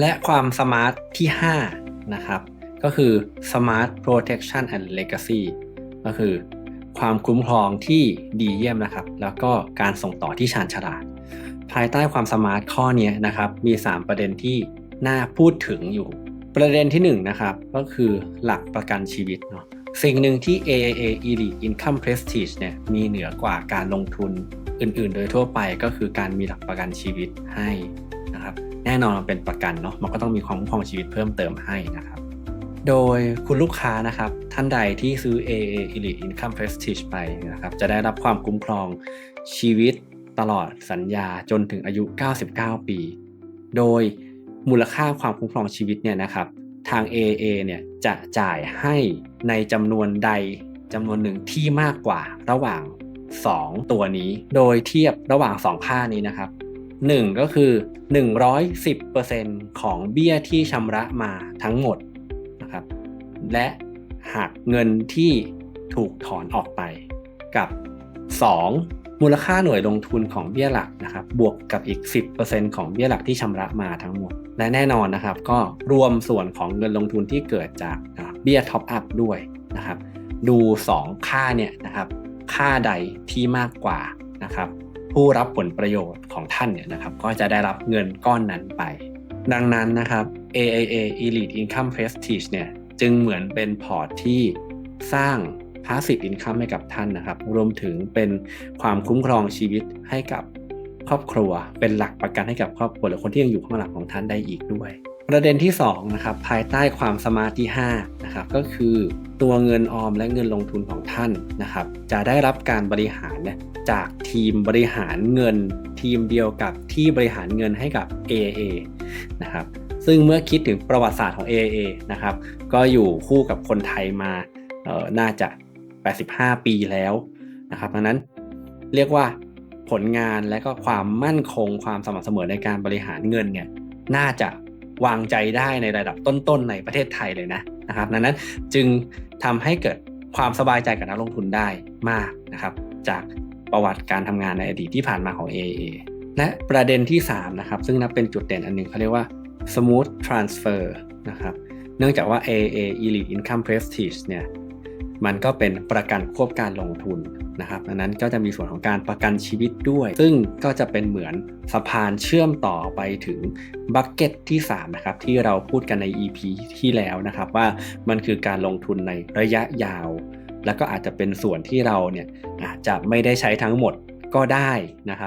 และความสมาร์ทที่ 5 นะครับ ก็คือ Smart Protection and Legacy ก็คือความคุ้มครองที่ดีเยี่ยมนะครับ แล้วก็การส่งต่อที่ชาญฉลาด ภายใต้ความสมาร์ทข้อนี้นะครับ มี 3 ประเด็นที่น่าพูดถึงอยู่ ประเด็นที่1นนะครับ ก็คือหลักประกันชีวิตเนาะ สิ่งหนึ่งที่ AAA Elite Income Prestige เนี่ยมีเหนือกว่าการลงทุนอื่นๆ โดยทั่วไปก็คือการมีหลักประกันชีวิตให้นะครับแน่นอนมันเป็นประกันเนาะมันก็ต้องมีความคุ้มครองชีวิตเพิ่มเติมให้นะครับ โดยคุณลูกค้านะครับท่านใดที่ซื้อ AA Elite Income Prestige ไปนะครับจะได้รับความคุ้มครองชีวิตตลอดสัญญาจนถึงอายุ 99 ปี โดยมูลค่าความคุ้มครองชีวิตเนี่ยนะครับ ทาง AA เนี่ยจะจ่ายให้ในจำนวนใดจำนวนหนึ่งที่มากกว่าระหว่าง 2 ตัวนี้ โดยเทียบระหว่าง 2 ค่านี้นะครับ 1 ก็คือ 110%ของเบี้ยที่ชำระมาทั้งหมดนะครับ และหักเงินที่ถูกถอนออกไปกับ 2. มูลค่าหน่วยลงทุนของเบี้ยหลักนะครับบวกกับอีก 10%ของเบี้ยหลักที่ชำระมาทั้งหมด และแน่นอนนะครับ ก็รวมส่วนของเงินลงทุนที่เกิดจากเบี้ยท็อปอัพด้วยนะครับ ดู 2 ค่าเนี่ยนะครับ ค่าใดที่มากกว่านะครับ ผู้รับผลประโยชน์ของท่านเนี่ยนะครับ ก็จะได้รับเงินก้อนนั้นไป ดังนั้นนะครับ AIA Elite Income Prestige เนี่ยจึงเหมือนเป็นพอร์ตที่สร้าง Passive Income ให้กับท่านนะครับ รวมถึงเป็นความคุ้มครองชีวิตให้กับครอบครัว เป็นหลักประกันให้กับครอบครัวหรือคนที่ยังอยู่ข้างหลังของท่านได้อีกด้วย ประเด็นที่2นะครับภายใต้ความสมาร์ทที่5นะครับก็คือตัวเงินออมและเงินลงทุนของท่านนะครับ จะได้รับการบริหารจากทีมบริหารเงินทีมเดียวกับที่บริหารเงินให้กับ AA นะครับซึ่งเมื่อคิดถึงประวัติศาสตร์ของ AA นะครับ ก็อยู่คู่กับคนไทยมาน่าจะ 85 ปีแล้วนะครับดังนั้นเรียกว่าผลงานและก็ความมั่นคงความสม่ำเสมอในการบริหารเงินเนี่ยน่าจะวางใจได้ในระดับต้นๆในประเทศไทยเลยนะนะครับดังนั้นจึงทำให้เกิดความสบายใจกับนักลงทุนได้มากนะครับ จากประวัติการทำงานในอดีตที่ผ่านมาของ AA และประเด็นที่3นะครับซึ่งนับเป็นจุดเด่นอันหนึงเขาเรียกว่า smooth transfer นะครับเนื่องจากว่า AA Elite Income Prestige เนี่ย มันก็เป็นประกันควบการลงทุนนะครับดังนั้นก็จะมีส่วนของการประกันชีวิตด้วย ซึ่งก็จะเป็นเหมือนสะพานเชื่อมต่อไปถึงบัคเก็ตที่3นะครับที่เราพูดกันใน EP ที่แล้วนะครับว่ามันคือการลงทุนในระยะยาว แล้วก็อาจจะเป็นส่วนที่เราเนี่ยอาจจะไม่ได้ใช้ทั้งหมดก็ได้นะครับ